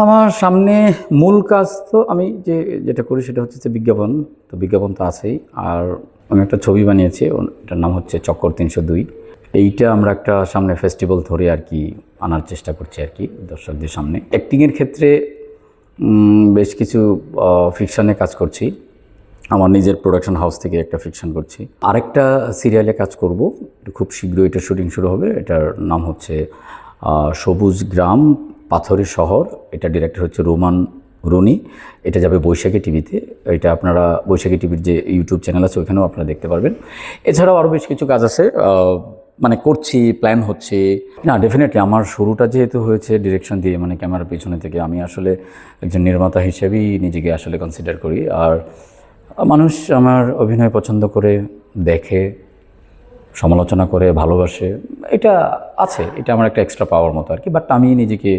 আমার সামনে মূল কাজ তো আমি যে, যেটা করি সেটা হচ্ছে বিজ্ঞাপন। তো বিজ্ঞাপন তো আছেই। আর আমি একটা ছবি বানিয়েছি এটার নাম হচ্ছে চক্কর তিনশো দুই। এইটা আমরা একটা সামনে ফেস্টিভ্যাল ধরে আর কি আনার চেষ্টা করছি আর কি দর্শকদের সামনে। অ্যাক্টিংয়ের ক্ষেত্রে বেশ কিছু ফিকশানে কাজ করছি। আমার নিজের প্রোডাকশন হাউস থেকে একটা ফিকশন করছি। আরেকটা সিরিয়ালে কাজ করব। খুব শীঘ্রই এটা শুটিং শুরু হবে। এটার নাম হচ্ছে সবুজ গ্রাম পাথরের শহর, এটা ডিরেক্টর হচ্ছে রোমান রুনি, এটা যাবে বৈশাখী টিভিতে, এটা আপনারা বৈশাখী টিভির যে ইউটিউব চ্যানেল আছে ওখানেও আপনারা দেখতে পারবেন। এছাড়াও আরও বেশ কিছু কাজ আছে মানে করছি প্ল্যান হচ্ছে। না ডেফিনেটলি আমার শুরুটা যেহেতু হয়েছে ডিরেকশন দিয়ে মানে ক্যামেরার পেছনে থেকে, আমি আসলে একজন নির্মাতা হিসেবেই নিজেকে আসলে কনসিডার করি। আর মানুষ আমার অভিনয় পছন্দ করে, দেখে সমালোচনা করে, ভালোবাসে, এটা আছে, এটা আমার একটা এক্সট্রা পাওয়ার মতো আর কি বাট আমি নিজেকে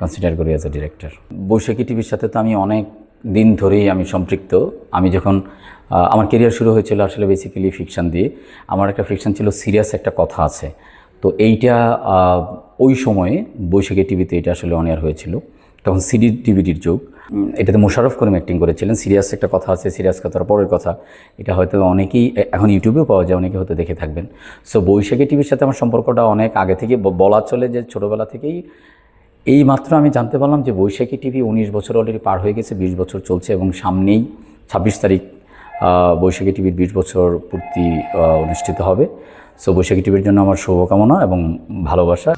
কনসিডার করি অ্যাজ এ ডিরেক্টর বৈশাখী টিভির সাথে তো আমি অনেক দিন ধরেই আমি সম্পৃক্ত। আমি যখন আমার কেরিয়ার শুরু হয়েছিল আসলে বেসিক্যালি ফিকশান দিয়ে, আমার একটা ফিকশান ছিল সিরিয়াস একটা কথা আছে। তো এইটা ওই সময়ে বৈশাখী টিভিতে এটা আসলে অন এয়ার হয়েছিল। তখন সিডি ডিভিডির যুগ। এটাতে মোশারফ করিম অ্যাক্টিং করেছিলেন। সিরিয়াস একটা কথা আছে সিরিয়াস কথার পরের কথা। এটা হয়তো অনেকেই এখন ইউটিউবেও পাওয়া যায়, অনেকে হয়তো দেখে থাকবেন। সো বৈশাখী টিভির সাথে আমার সম্পর্কটা অনেক আগে থেকে বলা চলে যে ছোটোবেলা থেকেই এই মাত্র আমি জানতে পারলাম যে বৈশাখী টিভি উনিশ বছর অলরেডি পার হয়ে গেছে, বিশ বছর চলছে এবং সামনেই ছাব্বিশ তারিখ বৈশাখী টিভির বিশ বছর পূর্তি অনুষ্ঠিত হবে। সো বৈশাখী টিভির জন্য আমার শুভকামনা এবং ভালোবাসা।